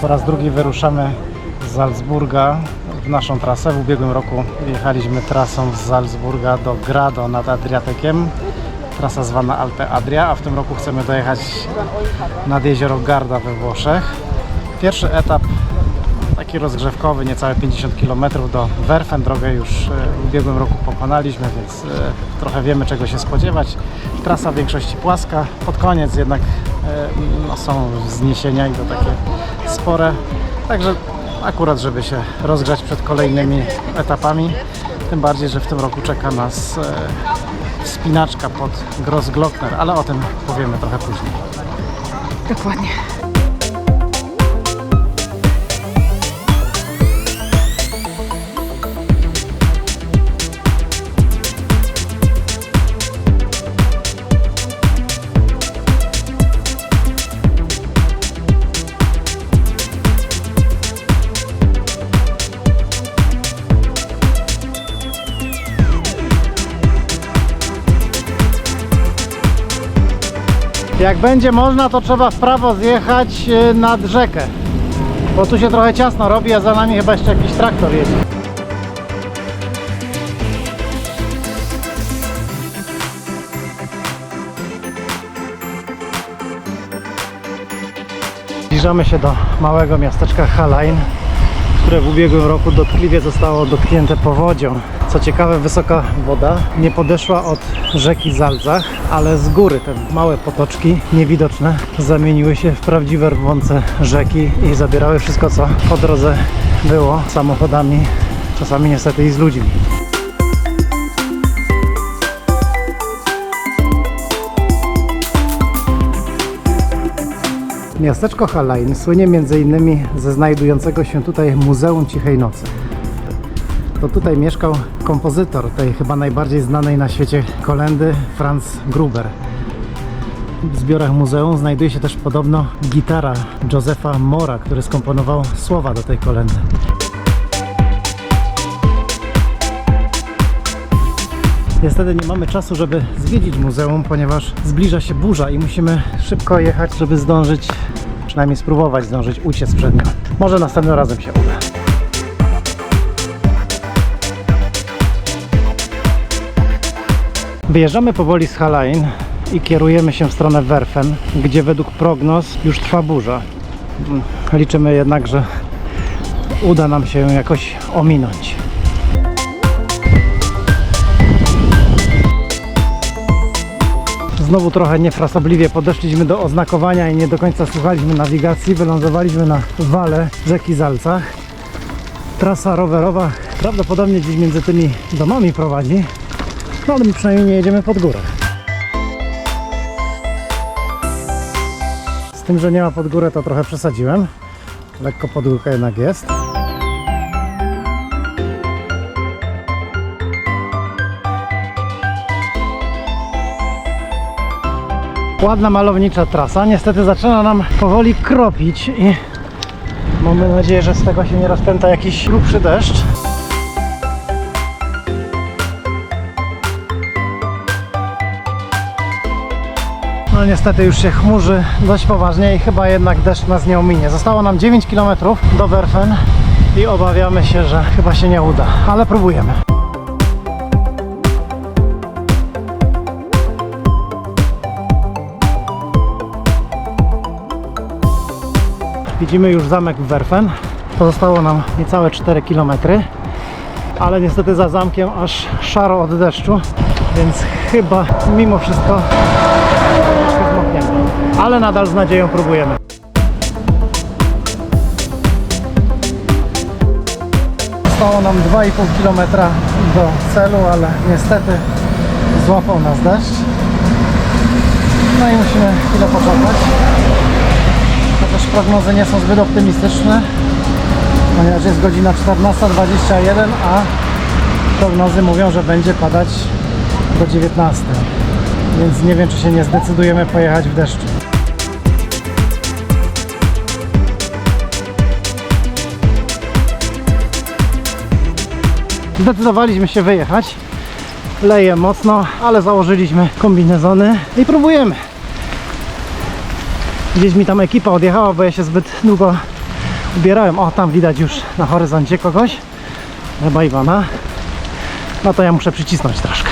Po raz drugi wyruszamy z Salzburga w naszą trasę. W ubiegłym roku jechaliśmy trasą z Salzburga do Grado nad Adriatykiem. Trasa zwana Alpe Adria, a w tym roku chcemy dojechać nad jezioro Garda we Włoszech. Pierwszy etap taki rozgrzewkowy, niecałe 50 km do Werfen. Drogę już e, w ubiegłym roku pokonaliśmy, więc e, trochę wiemy czego się spodziewać. Trasa w większości płaska. Pod koniec jednak e, no, są wzniesienia i to takie spore. Także akurat, żeby się rozgrzać przed kolejnymi etapami. Tym bardziej, że w tym roku czeka nas e, wspinaczka pod Grossglockner, ale o tym powiemy trochę później. Dokładnie. Jak będzie można, to trzeba w prawo zjechać e, nad rzekę. Bo tu się trochę ciasno robi, a za nami chyba jeszcze jakiś traktor jedzie. Zbliżamy się do małego miasteczka Hallein, które w ubiegłym roku dotkliwie zostało dotknięte powodzią. Co ciekawe, wysoka woda nie podeszła od rzeki Zalzach, ale z góry te małe potoczki niewidoczne zamieniły się w prawdziwe rwące rzeki i zabierały wszystko, co po drodze było samochodami, czasami niestety i z ludźmi. Miasteczko Hallein słynie m.in. ze znajdującego się tutaj Muzeum Cichej Nocy. To tutaj mieszkał kompozytor tej chyba najbardziej znanej na świecie kolendy, Franz Gruber. W zbiorach muzeum znajduje się też podobno gitara Josefa Mora, który skomponował słowa do tej kolendy. Niestety nie mamy czasu, żeby zwiedzić muzeum, ponieważ zbliża się burza i musimy szybko jechać, żeby zdążyć, przynajmniej spróbować zdążyć uciec przed nią. Może następnym razem się uda. Wyjeżdżamy powoli z Hallein i kierujemy się w stronę Werfen, gdzie według prognoz już trwa burza. Liczymy jednak, że uda nam się ją jakoś ominąć. Znowu trochę niefrasobliwie podeszliśmy do oznakowania i nie do końca słuchaliśmy nawigacji. Wylądowaliśmy na wale rzeki Zalcach. Trasa rowerowa prawdopodobnie gdzieś między tymi domami prowadzi. No ale my przynajmniej nie jedziemy pod górę. Z tym, że nie ma pod górę, to trochę przesadziłem. Lekko pod górkę jednak jest. Ładna, malownicza trasa. Niestety zaczyna nam powoli kropić i mamy nadzieję, że z tego się nie rozpęta jakiś grubszy deszcz. No niestety już się chmurzy dość poważnie i chyba jednak deszcz nas nie ominie. Zostało nam 9 km do Werfen i obawiamy się, że chyba się nie uda, ale próbujemy. Widzimy już zamek w Werfen. Pozostało nam niecałe 4 km, ale niestety za zamkiem aż szaro od deszczu, więc chyba mimo wszystko. Ale nadal z nadzieją próbujemy. Zostało nam 2,5 km do celu, ale niestety złapał nas deszcz. No i musimy chwilę poczekać. Chociaż prognozy nie są zbyt optymistyczne, ponieważ jest godzina 14.21, a prognozy mówią, że będzie padać do 19. Więc nie wiem, czy się nie zdecydujemy pojechać w deszczu. Zdecydowaliśmy się wyjechać. Leje mocno, ale założyliśmy kombinezony i próbujemy. Gdzieś mi tam ekipa odjechała, bo ja się zbyt długo Zbierałem, o tam widać już na horyzoncie kogoś, chyba Iwana. No to ja muszę przycisnąć troszkę.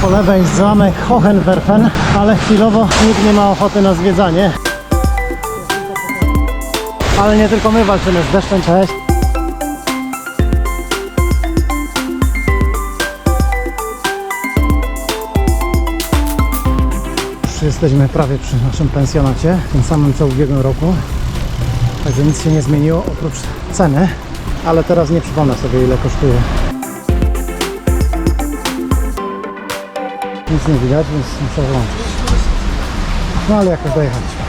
Po lewej zamek Hohenwerfen, ale chwilowo nikt nie ma ochoty na zwiedzanie. Ale nie tylko my walczymy z deszczem, cześć. Już jesteśmy prawie przy naszym pensjonacie, tym samym co ubiegłym roku. Także nic się nie zmieniło oprócz ceny, ale teraz nie przypomnę sobie ile kosztuje. Nic nie widać, więc muszę wyłączyć. No ale jakoś dojechaliśmy.